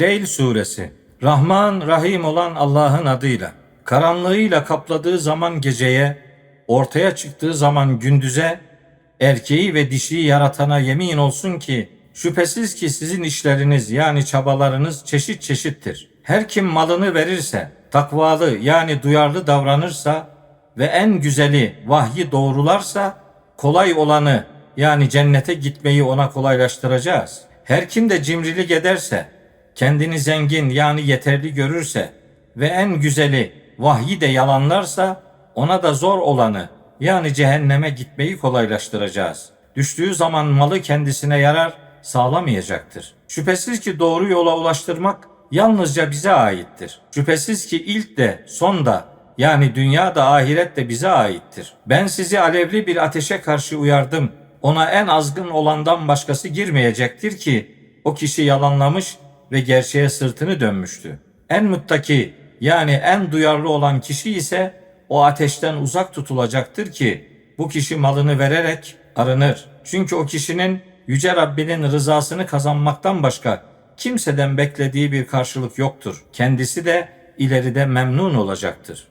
Leyl suresi Rahman Rahim olan Allah'ın adıyla karanlığıyla kapladığı zaman geceye ortaya çıktığı zaman gündüze erkeği ve dişiyi yaratana yemin olsun ki şüphesiz ki sizin işleriniz yani çabalarınız çeşit çeşittir. Her kim malını verirse takvalı yani duyarlı davranırsa ve en güzeli vahyi doğrularsa kolay olanı yani cennete gitmeyi ona kolaylaştıracağız. Her kim de cimrilik ederse kendini zengin yani yeterli görürse ve en güzeli vahyi de yalanlarsa ona da zor olanı yani cehenneme gitmeyi kolaylaştıracağız. Düştüğü zaman malı kendisine yarar sağlamayacaktır. Şüphesiz ki doğru yola ulaştırmak yalnızca bize aittir. Şüphesiz ki ilk de son da yani dünya da ahiret de bize aittir. Ben sizi alevli bir ateşe karşı uyardım. Ona en azgın olandan başkası girmeyecektir ki o kişi yalanlamış ve gerçeğe sırtını dönmüştü. En muttaki yani en duyarlı olan kişi ise o ateşten uzak tutulacaktır ki bu kişi malını vererek arınır. Çünkü o kişinin yüce Rabbinin rızasını kazanmaktan başka kimseden beklediği bir karşılık yoktur. Kendisi de ileride memnun olacaktır.